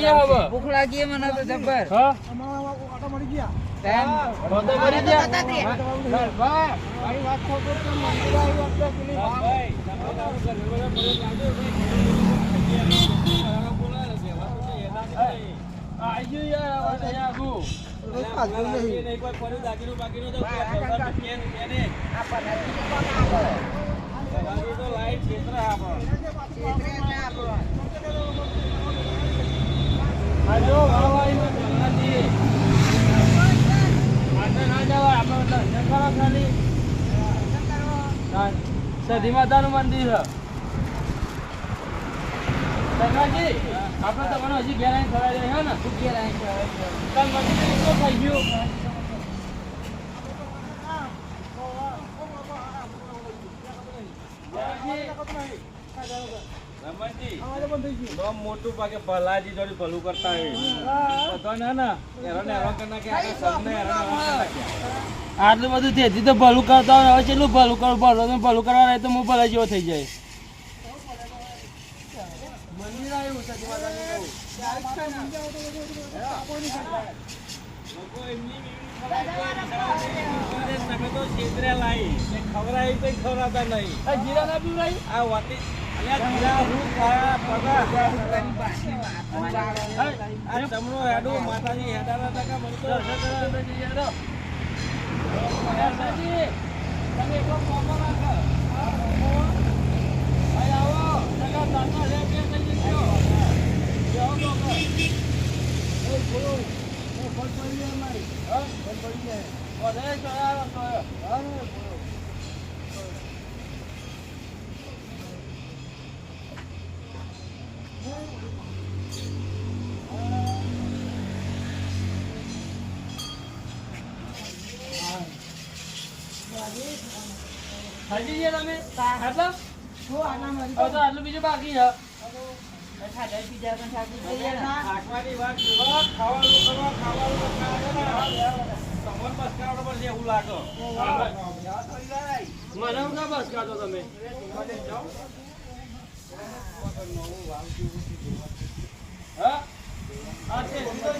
જઈ હવે? ભૂખ લાગી મને તો જબ્બર. હા? મરી ગયા. ગયું. આવે? ક્ષેત્રે આપણો. આપણે ના જવાય, આપણે એટલે દર્શન કરો ખાલી. હા, સધી માતાનું મંદિર. સરકારજી, આપણે તો મને હજી ઘેર આવીને ખવડાવી દે, હે ને? ઘેર આવીને ખવડાવી શું થઈ ગયું? મોટું પાકે ભલાજી જોડે ભલું કરતા આટલું બધું તેથી તો ભલું કરતા હોય હવે કેટલું ભલું કરું? ભલું ભલું કરવા રહે તો હું ભલા જેવો થઈ જાય. મંદિર આવ્યું સતી માતાનું લોકો એમની બીવી તમે તો છેતરે લાઈ ને ખવડાવી તોય નહીં. જીરા ના પીવડાવી? આ વાતી માતાજી ખાઈ જઈએ તમે? આટલા જો આના મરી તો આટલું બીજું બાકી છે. મને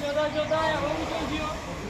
જોતા જોતા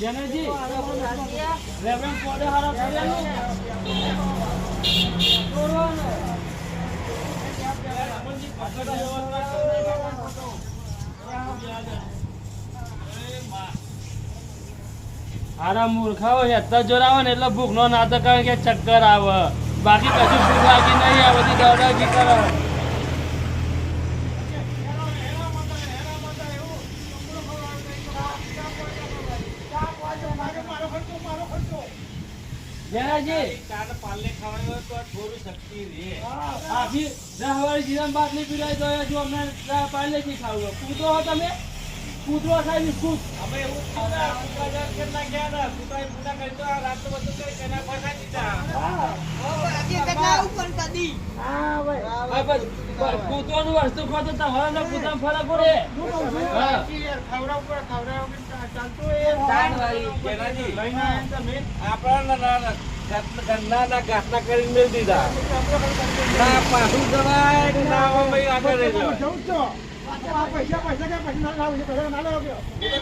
જેનેજી, રેવરેન્ડ હોય હારા. તોડવાનું. મૂર્ખાઓ ને એટલે ભૂખ નો નાતો કરે કે ચક્કર આવે બાકી કશું ભૂખ લાગી નહીં આ બધી કરે જયરાજી ચાર પાલે ખાવાની તો થોડું શક્તિ રહે આખી દહવાળી જીરામ બાદ નહીં પીડાય તો હજુ અમને દહ પાલેથી ખાવું કૂદો હો તમે. કૂદરો થાય બિસ્કુટ અમે એવું જ થયું ને, પૂજા જાત કરી નાખ્યા હતા. પૂતાએ પૂજા કરી તો આ રાતનું બધું કરી તેના પાછા દીધા. આ બસ કૂતરોનું વસ્તુ ખો તો તમારે ને ફરક પડે. હા. જેનાજી, આપણા ના- ના- ઘાટ- ઘરના ના ઘાટના કરીને દીધા. ના પાછું જવાય ને ના આમાં આગળ રહી જવાય.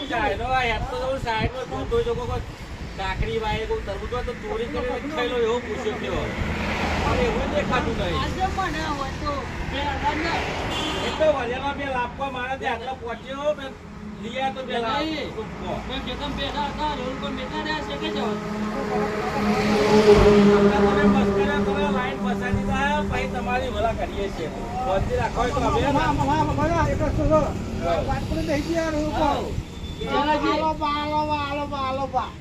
ચાયનો આ હેડ તો જવું સાઈડમાં જોતો હોય તો કોઈ કાકડી વાય કોઈ તો ચોરી કરીને ખાઈ લો એવો પૂછ્યો એવું દેખાતું નહીં. એટલે વજનમાં બે લાપવા મારા ત્યાં આટલો પહોંચ્યો મેં લીયા તો બે નહીં. મેં બેઠા હતા પર બેઠા રહ્યા છે કે જવા આપણે તમે મસ્કરા કરો, લાઈન ફસાઈ દીધા, પછી તમારી ભલા કરીએ છીએ. પહોંચી રાખો હોય તો હવે ના.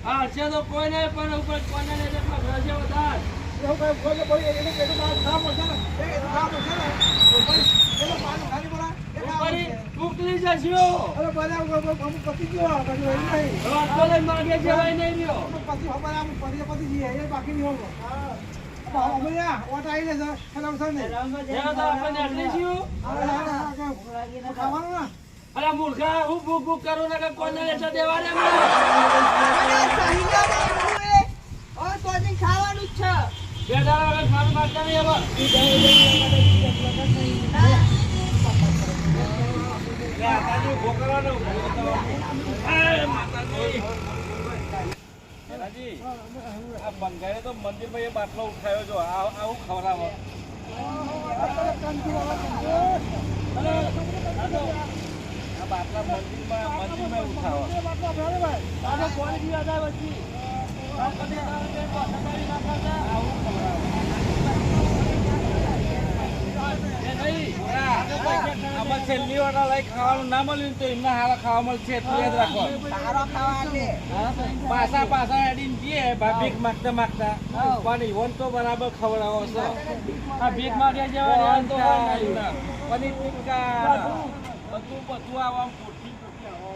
હા છે તો કોઈ નહીં પણ ઉપર કોને જાય પણ છે વધારે ઉપરી ઉકલી જશો. વાતો લઈ માંગે જવાય નહીં રહ્યો. એનો તો આપણે નીકળી છીએ અરે મૂર્ખા હું ભૂખ ભૂખ કરું ને કે કોને લેશે દેવા રે ખાવાનું જ છે. બે ખાવાનું માંગતા નહીં. હવે આ બંગાળે તો મંદિરમાં એ બાટલો ઉઠાવ્યો આ- આવું ખવડાવો આ બાટલા મંદિરમાં મંદિરમાં ઉઠાવો આવું એ નહીં આમાં છેલ્લી વાટા લઈ ખાવાનું ના મળ્યું તો એમના હારા ખાવા મળશે એટલું યાદ રાખો. પાછા પાછા એડીને જઈએ ભાભીક માગતા માગતા. પણ ઈવન તો બરાબર ખવડાવો છો. આ ભીખ માંગે જેવા તો પનીર ટિક્કા. બધું. બધું આવા પોઠી પોઠી આવો.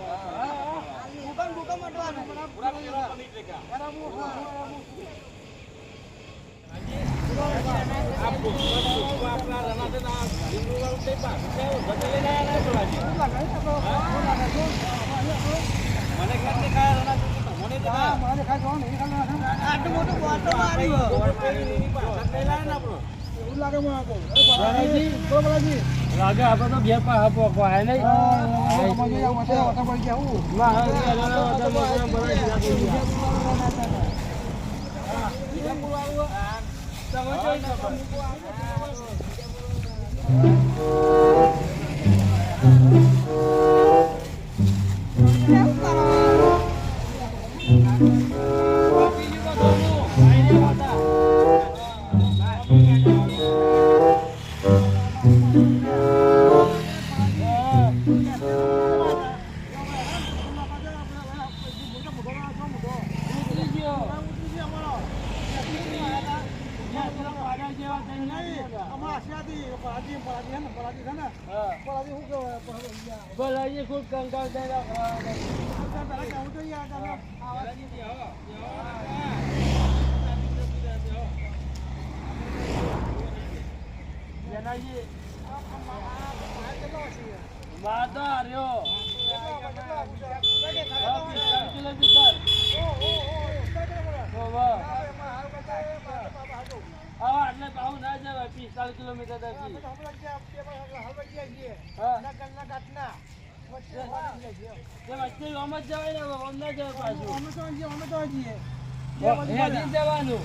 લાગે આપણે તો ઘેર પાસે પોકવા હે નહીં. તમે જોઈ શકો. બીજું બધું નું, આઈને વાતા. ઉતરી ગયો. જ્યાં પેલા પાડા જેવા થઈને હા. ભલાજી ખૂબ કંકાળ થઈને ખાવા દે. જેનાજી. માતો હાર્યો હા, પિસ્તાલીસ કિલોમીટર તો વાહ. હા, એટલે પાછું ના જવાય પિસ્તાલીસ કિલોમીટર વચ્ચે આમ જ જવાય ને આમ ના જવાય પાછું. જવાનું.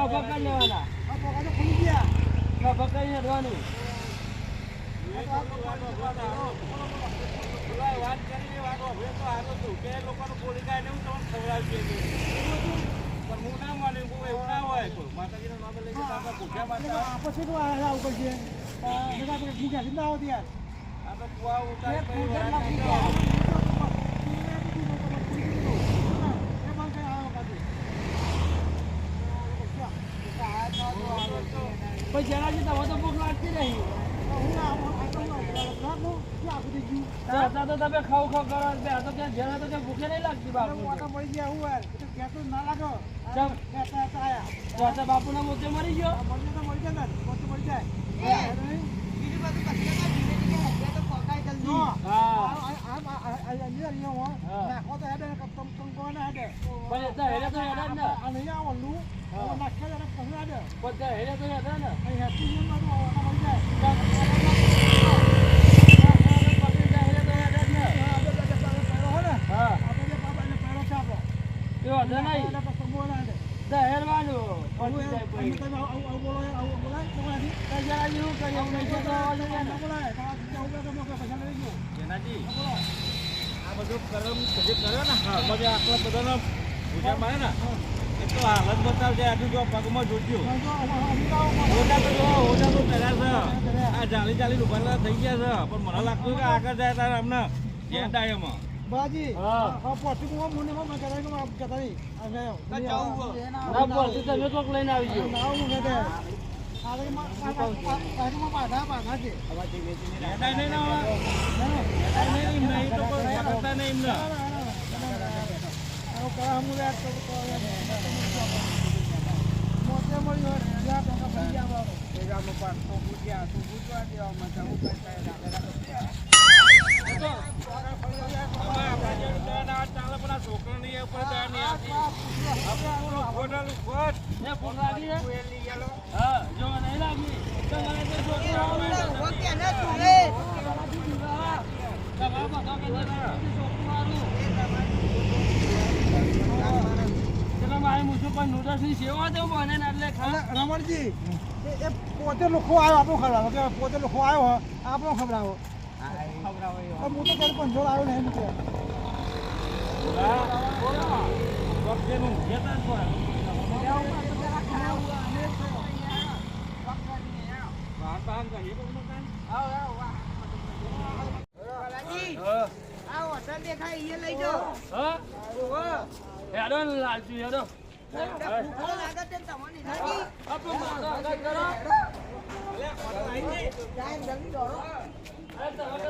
ખભા કરી વાત વાત તો હારો તો કે લોકોનું પોળી કાઢીને હું તમને ખવડાવી દઉં. પણ હું ના માનું, હું એવું ના હોય કોઈ. માતાજીનું નામ લઈને તો આપણે ભૂખ્યા મારતા હોય. આ તો કુવા ઉતારી પછી વરાળ નહીં તો. પણ જેનાથી તમે તો ભૂખ લાગતી નહીં તો તો તમે ખાવ ખાવ કરો આ તો તો ભૂખે નહીં લાગતી બાપુ. તો તો બાપુના મોતે મરી ગયો. હા એ તો હેડે તો હેડે જ ને. પણ તો હેડે તો હેડે ને. પકડી કર્યો ને, હા પછી આટલા બધાનો પૂજા મારે ને એટલો હાલત બતાવજે આટલું જો પગમાં જોડ્યું ઓટા તો જો તો પહેર્યા આ જાલી જાલી ઊભા થઈ ગયા છે. પણ મને લાગતું કે આગળ જાય તારે અમને જેટ આવ્યો બાજી હા. હા પોટી મો મુને મો મગર કે મા કતા નહીં આ ગયો ના પડતી તમે કોક લઈને આવી ગયો મુને ના ડાય નહીં નહીં તો કોઈ રમણજી પોતે લોકો આવ્યો આપણો ખબર કે પોતે લોકો આવ્યો આપણો ખવડાવો હું? તો ત્યારે પંચોળ આવ્યો ને એમ કે દેખાય એ લઈ જાઓ ભૂખો લાગે છે તમને નથી જાય જલ્દી દોડો હેડો જલ્દી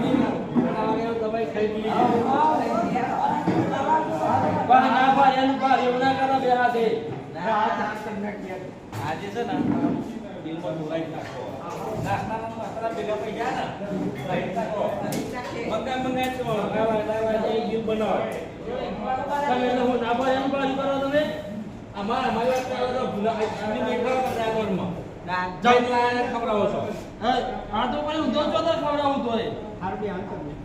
આજે છે ને નાખો. નાસ્તાના નાસ્તા ભેગા પૈસા ને મંગા મંગા તો લાવા લાવા જઈ ગયું બનાવો. તમે એટલે હું ના પાડે એમ પાડી કરો તમે? અમાર અમારી વાત કરો તો ભૂલા મેઠા ડ્રાઈવરમાં જઈને ખવડાવો છો આ તો પણ ઊંધો જ ખવડાવું તોય તો અમારા લઈ ખાવું મારે ના ખાવું ના તો ખાવું કેવું કરે ખાવાનું ખોટું એમ આ તો ખાલી કહેવાનું બાકી મેલાય તો આપણે મને પેનું નહીં મારો ઓલો નહીં ખાતો તમે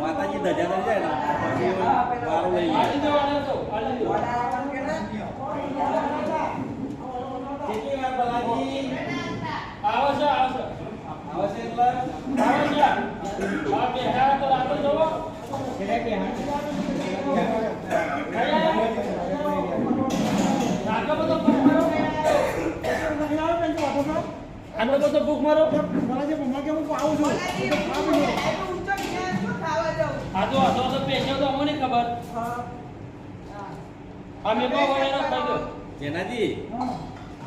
માતાજી ધજા થઈ જાય ને? વારો લઈ આવે છે આવે છે. એટલે આવે છે. આ બેહાર તો રાતો જવો ભૂખ મારો આટલો બધો ભૂખ મારો બાલાજી મમ્મા કે હું આવું છું આ તો આ તો તો પેશો તો અમને ખબર અમે બહુ વળેલા ખાઈ ગયો જેનાજી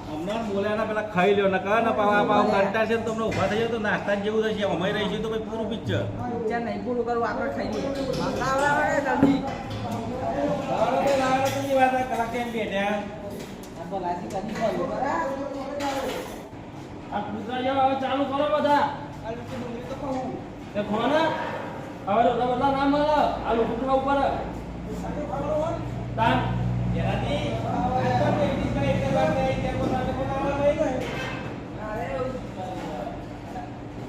હમણાં પેલા ખાઈ લ્યો ને કહે ને પાવા પાવ કંટા છે તમને ઊભા થઈ જાવ તો નાસ્તા જેવું થશે. અમે રહીશું તો ભાઈ પૂરું પિક્ચર પિક્ચર નહીં પૂરું કરવું આપણે ખાઈ લઈએ. જલ્દી. વાત કલાક બેઠ્યા ચાલુ કરો બધા હવે તો બધા ના મળે આ લોકો કૂતરા ઉપર તાન જેનાજી આ તો પેટી કઈ કે વાત નહીં તે પોતાને પોતાને લઈ ગઈ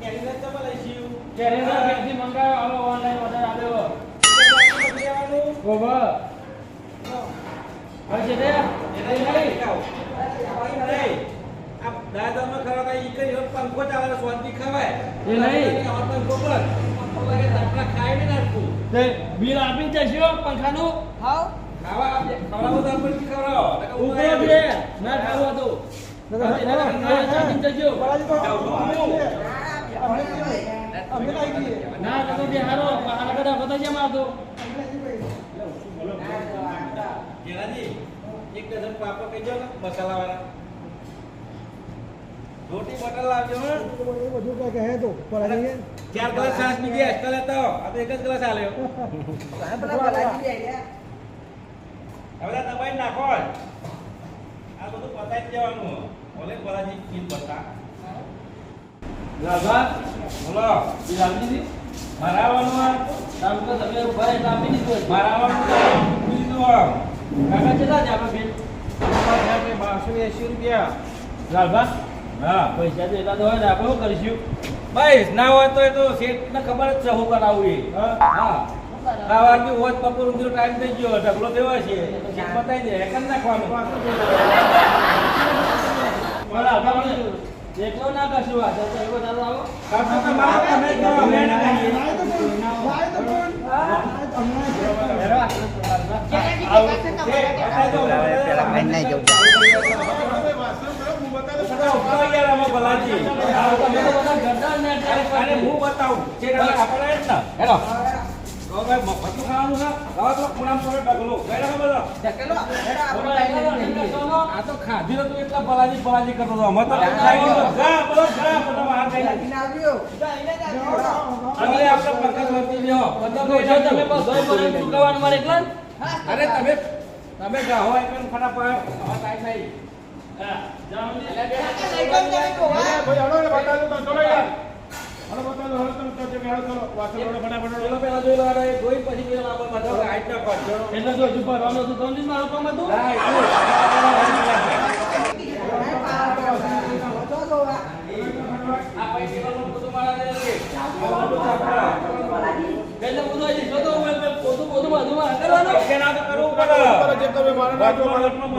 કેરીને તો લઈશું કેરેલા બેથી મંગાવ્યો. હવે ઓનલાઈન ઓર્ડર આવ્યો ઓવર હવે છે તે એ નહીં. દાદામાં ખરા કઈ ઈ કરી પંખો ચાલે સ્વાદી ખવાય એ નહીં. પંખો પર લાગે તાપલા ખાઈ ને નાખું તે બિલ આપી જશો પંખાનું હાવ ખાવા આપજે. ખવડાવો તો આપણને ખવડાવો. હું ઉપર છે ના ખાવું તો ના તો બિહારો કરતા બધા જેમ આવતો? એક ડઝન પાપડ કહેજો ને મસાલાવાળા રોટી બટર લાવજો હો. બધું કઈ કહે તો પરાજી ચાર ગ્લાસ છાશ બીજી એક્સ્ટ્રા લેતા આવો. આ તો એક જ ગ્લાસ આલ્યો હવે દબાઈ નાખો આ બધું પતાઈ જ દેવાનું. ઓલે બરાજી કિલ બતા લાભા બોલો. ઈ લાગી દીધી? મારા આ. તામ તો તમે ઊભા રહી આપી દીધું હોય. મારા ને રૂપિયા લાલભા હા પૈસા તો તો હોય ને આપણે કરીશું ભાઈ ના હોય તો એ તો શેઠને ખબર જ છે હું કરાવું હોત બપોર ઊંધો ટાઈમ થઈ ગયો ઢગલો છે બતાવી દે એકમ નાખવાનું ના કરશું આ તો એવો દાદા આવો ને ઢગલો. તો ખાધી એટલે ભલાજી ભલાજી કરતો હતો અમે તો આપણે પંકજ વર્તી લ્યો. ચૂકવવાનું મારે એકલા ને? અરે તમે તમે ગાહો એકદમ ફટાફટ હવે ટાઈમ નહીં. હા, જાઓ. ને. પેલો પેલા જોઈ લો અરે જોઈ પછી તું આપણે બધો હાઈટ ના કરજો એટલે જો હજુ ભરવાનું હતું તો નહીં કામ હતું હા એટલું. આ પૈસા બધું મારા દે છે. એટલે બધું હજી જોતો હોય એટલે પોતું પોતું બધું મારે કરવાનું. કે ના તો કરવું પડે તમે ના જ. તમે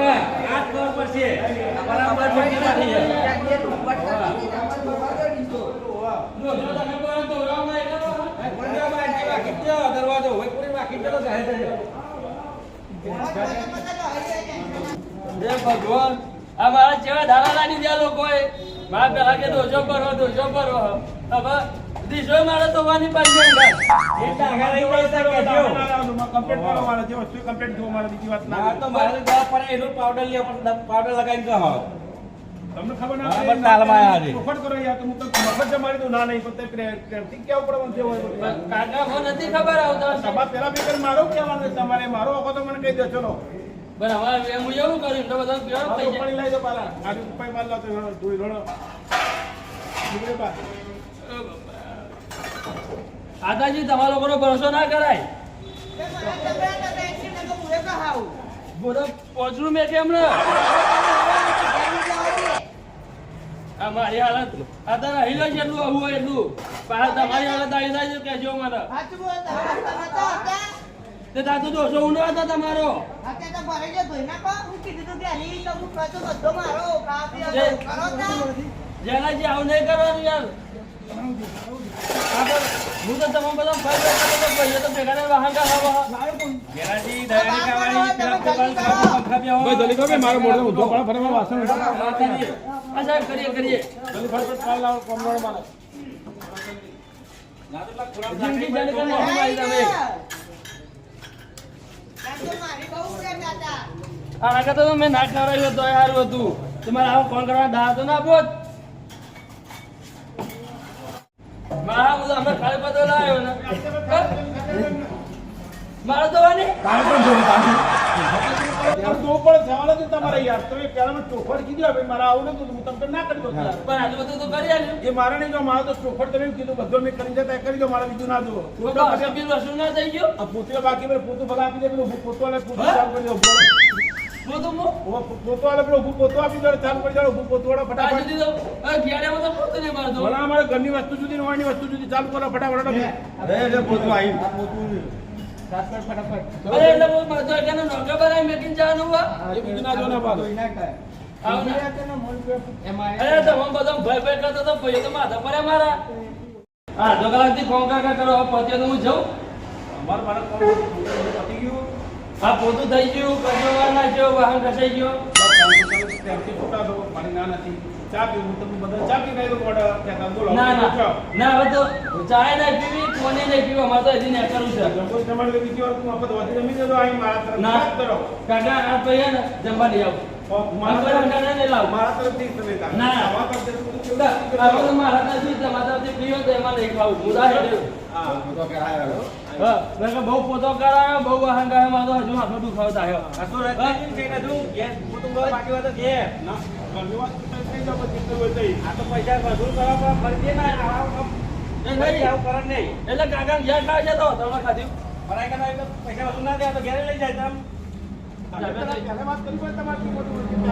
એ, આ પડશે બરાબર દરવાજો હોય પૂરી માં ખીચેલો જાહેર થયો હે ભગવાન આ મારા જેવા ધારા લાની લોકોએ મારા પેલા કે દોજો કરો દોજો કરો મારે તો જાય જાય છે મારે દવા પડે, એનું પાવડર લે પણ પાવડર લગાવીને કહો તમને ખબર હા, ના પણ તાલમાં આયા છે. ચોખવટ કરો યાર તો હું તો મફત જ તો દઉં ના નહીં પણ ક્રેડિટ કેવું પડે મને તેવું હોય કાકા મને નથી ખબર આવતા. સભા પેલા બે કરી મારો કહેવાનું છે તમારે મારો હકો તો મને કહી દો ચલો. બરાબર હવે એમ હું એવું કર્યું? તો બધા આ તો પૈસા ઉપાડી લઈ દો પાલા. આજે ઉપાય માર લો તો ધોઈ રણો. નીકળે બા. દાદાજી તમારા લોકોનો ભરોસો ના કરાય. બોલો પોચરું મેં કેમ ને આ મારી હાલત. આ તારા હિલો જેટલું આવું હોય એટલું. પાછા તમારી હાલત આવી જાય છે કહેજો મને. તે તાતું દોષો ઊંડો હતો તમારો. જેના જે આવું નહીં કરવાનું યાર. તો હું તો તો ભેગા વાહન બે, મારો મારો. જાણે પડે. કરી તમે તો મેં ના હતું તમારે આવો કોણ કરવા દા તો ના આપો જ. મારા તો વાની તો પણ સવાલ જ તમારે યાર. તમે પહેલા મને ચોખવટ કીધી હવે મારે આવું નતું હું તમને ના કરી દઉં પણ આજુ બધું તો કરી આલ્યું. એ મારે નહીં જો મારો તો ચોખવટ તમે કીધું બધું મેં કરી જતા એ કરી દો મારે બીજું ના તો ના થઈ ગયું? પોતે બાકી પોતું ભલા આપી દે પેલું પોતું? ચાલુ કરી દો ઊભો રહો. હું તો હું ઊભો આલે પેલું આપી દો ચાલુ પડી દો ઊભું પોતું વાળો આ ફટાફટ. સુધી તો આ ઘેડામાં તો પોતું ભલા અમારે ઘરની વસ્તુ જુદી ને વસ્તુ જુદી ચાલુ કરો ફટાફટ અરે, પોતું એટલે બનાવી મેકીને જવાનું હો. એ બીજું ના જો ને પાછું. આવું ને. અરે તો હું બધો ભય ભય કરતો તો ભાઈ તો માથા પડે મારા. હા તો કલાકથી કરો હવે તો હું જઉં. અમારે મારા કામ પતી થઈ ગયું, કચરો નાખ્યો, વાહન ઘસાઈ ગયો. મારી ના પીવું તમે બધા તો વધી જમી દેજો. અહીં મારા વાત કરો. કાકા, આ તો ને આવું મારા તરફથી તમે તો આ એમાં નહીં ખાવું હું તો આ મેં કહ્યું બહુ પોતો કરાયો બહુ વાહનમાં મારો હજુ હાથો દુખાવો થાય આ તો રજાની છે ને તું ઘેર કુટુંબ બાકી હોય તો ઘેર ના. ઘરની થઈ જાવ પછી કરવું હોય તો ઈ. આ તો પૈસા વસૂલ કરવા પણ ફરી દે ને આવું કામ એ ફરી નહીં. આવું કરે નહીં એટલે કાકા ઘેર ખાય છે તો તમે ખાધ્યું પૈસા વસૂલ ના થાય તો ઘરે લઈ જાય તમ વાત કરી હોય તમારી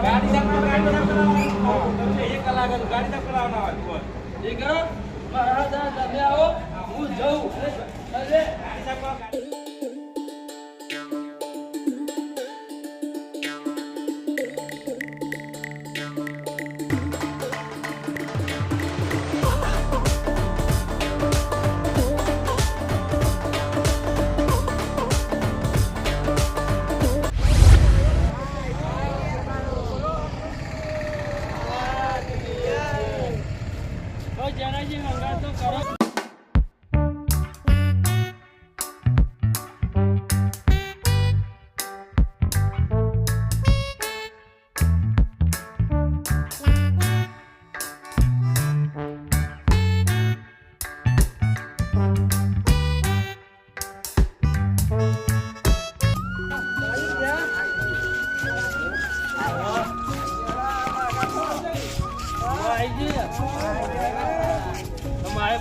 ગાડી સાફ ગાડી સાફ એક કલાક ગાડી કરાવવાના હોય. બોલ. એ કરો મારા તમે આવો હું જઉં અરે ગાડી સાફ કરો,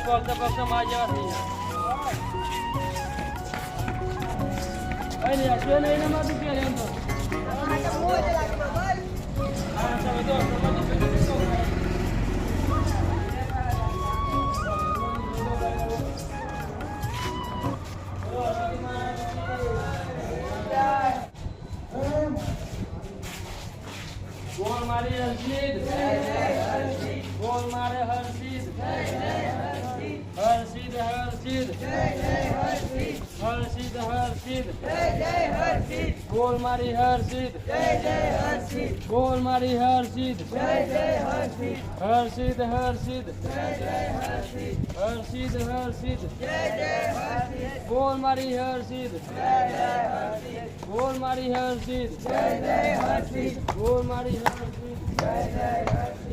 તમારે પગતા પગતા માં જેવા થઈ જાય અરે અશ્વે નહીં ને મારું કે એમ તો હા તમે તો તમે તો હર્ષિદ હર્ષિદ હર્ષિદ ગોળ મારી હર્ષિદ ગોળ મારી હર્ષિદ હર્ષિદ હર્ષિદ હર્ષિદ હર્ષિદ ગોળ મારી હર્ષિદ ગોળ મારી હર્ષિદ ગોળ મારી હર્ષિદ બોલો